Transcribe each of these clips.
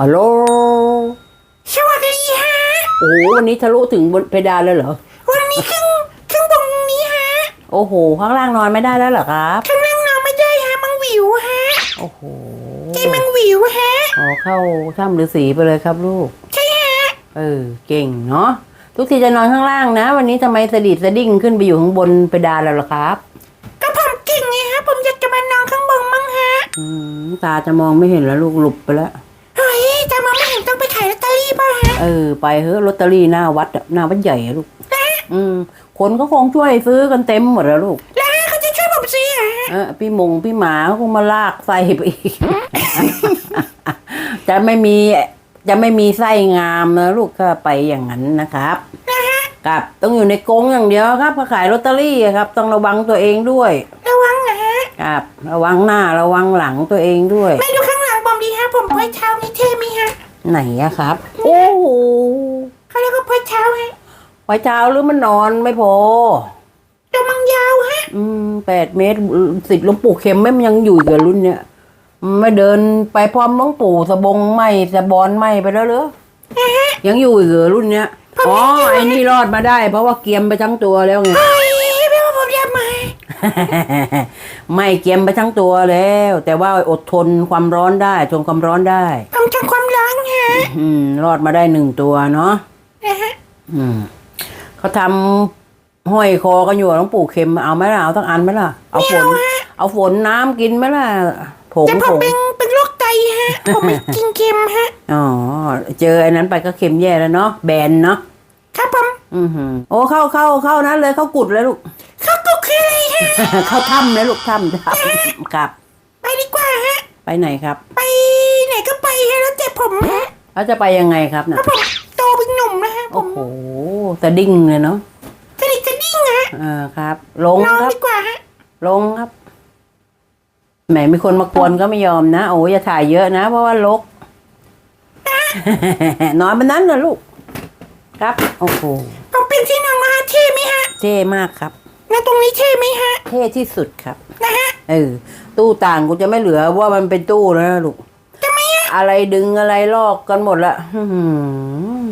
ฮัลโหล สวัสดีฮะ โอ้โห วันนี้ทะลุถึงบนเพดานเลยเหรอ วันนี้ขึ้นขึ้นตรงนี้ฮะ โอ้โห ข้างล่างนอนไม่ได้แล้วเหรอครับ ข้างล่างนอนไม่ได้ฮะ มังหวิวฮะ โอ้โหใจมังหวิวฮะ อ๋อ เข้าถ้ำฤาษีไปเลยครับลูก ใช่ฮะ เออ เก่งเนาะ ทุกทีจะนอนข้างล่างนะ วันนี้ทำไมสะดิดสะดิ้งขึ้นไปอยู่ข้างบนเพดานแล้วล่ะครับก็ผมเก่งไงฮะ ผมอยากจะมานอนข้างบนมั้งฮะ อืม ตาจะมองไม่เห็นแล้วลูกหลุบไปแล้ว เออ ไปเฮ้อะลอตเตอรี่หน้าวัดอะหน้าวัดใหญ่อะลูกอืมคนก็คงช่วยซื้อกันเต็มหมดแล้วลูกแล้วเขาจะช่วยผมซื้อเหรอฮะเออพี่มงพี่หมาเขาคงมาลากไส้ไปอีกจะไม่มีจะไม่มีไส้งามนะลูกก็ไปอย่างนั้นนะครับครับต้องอยู่ในกรงอย่างเดียวครับพอขายลอตเตอรี่อะครับ ต้องระวังตัวเองด้วย ระวังนะฮะครับระวังหน้าระวังหลังตัวเองด้วย ไม่ดูข้างหลังผมดีฮะผมพอยเท้านี่เท่ไหมฮะ ไหนอะครับ โอ้โหเขาเรียกว่าพอยเท้าฮะไว้เช้าหรือมันนอนไม่พอตัวมังยาวฮะ อืมแปดเมตรสิทธิ์หลวงปู่เข็มไม่มันยังอยู่อีกับรุ่นเนี้ยไม่เดินไปพร้อมหลวงปู่สบงไหมสะบอนไหมไปแล้วเหรอยังอยู่อีกเหรอรุ่นเนี้ยอ๋อไอ้นี่รอดมาได้ เพราะว่าเกียมไปทั้งตัวแล้วไงเฮ้ยไม่ว่าผมจะมาไม่เกียมไปทั้งตัวแล้ว แต่ว่าอดทนความร้อนได้ทนความร้อนได้ผมทำความร้ อนฮะอืมรอดมาได้หนึ่งตัวเนาะนะฮะอืมเขาทำห้อยคอกันอยู่หลวงปู่เข็มเอาไหมล่ะเอาทั้งอันไหมล่ะเอาฝน เอาฝนน้ำกินไหมล่ะผงแต่ผผมงเป็นเป็นโรคไตฮะ ผมไม่กินเค็มฮะ อ๋อเจอไอ้นั้นไปก็เค็มแย่แล้วเนาะแบนเนาะครับผมอือหือโอ้เข้าเข้าเข้านั้นเลยเข้ากุดเลยลูกเขาก็คืออะไรฮะ เข้าถ้ำเลยลูกถ้ำถ้ำครับ ไปดีกว่าฮะ ไปไหนครับ ไปไหนก็ไปฮะแล้วแต่ผมฮะ แล้วจะไปยังไงครับน่ะผมโตเป็นหนุ่มนะฮะผโอ้มโหสะดิ้งเลยเนาะสนิทสนิ่งฮะเออครับ ลงนอนครับ ดีกว่าฮะลงครับ แหมมีคนมากวนก็ไม่ยอมนะ โอ้ยอย่าถ่ายเยอะนะ เพราะว่าลก นอนบนนั้นนะลูก ครับ โอ้โห ผมเป็นที่นอนมาฮะเท่ไหมฮะเท่มากครับนั่นตรงนี้เท่ไหมฮะ เท่ที่สุดครับ นะฮะ เออ ตู้ต่างกูจะไม่เหลือว่ามันเป็นตู้แล้วนะลูกทำไมฮะ อะไรดึงอะไรลอกกันหมดละอื้อหือ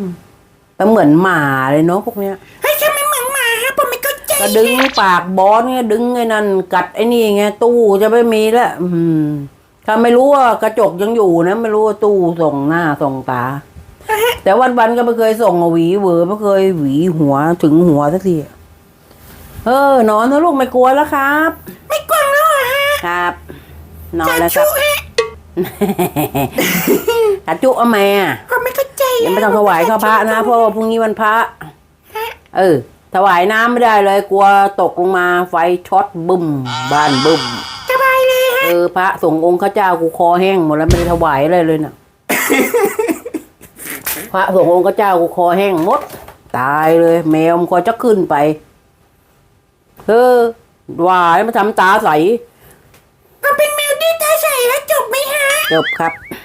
มันเหมือนหมาเลยเนาะพวกเนี้ยเฮ้ยทำไมเหมือนหมาฮะผมไม่เข้าใจก็ดึงปากบอสไงดึงไอ้นั่นกัดไอ้นี่ไงตู้จะไม่มีละอืมถ้าไม่รู้ว่ากระจกยังอยู่นะไม่รู้ว่าตู้ส่งหน้าส่งตานะฮะแต่วันวันๆก็ไม่เคยส่งเอาหวีเหวอไม่เคยหวีหัวถึงหัวสักทีเออนอนนะลูกไม่กลัวแล้วครับ ไม่กลัวแล้วเหรอฮะครับ นอนจาแล้วคชูรับฮะ กระจุเอามาอะผมไม่เข้าใจยังไม่ต้องถวายข้าวพระนะเพราะว่าพรุ่งนี้วันพระฮะเออ ถวายน้ำไม่ได้เลย กลัวตกลงมาไฟช็อตบึ้มบ้านบึ้มสบายเลยฮะเออพระส่งค์องค์ข้าเจ้ากูคอแห้งหมดแล้วไม่ได้ถวายอะไรเลยน่ะพระส่งค์องค์ข้าเจ้ากูคอแห้งหมด ตายเลย แมวมันคอยจะขึ้นไปเออวายมาทำตาใส ผมเป็นแมวดื้อตาใสแล้วจบไหมฮะ จบครับ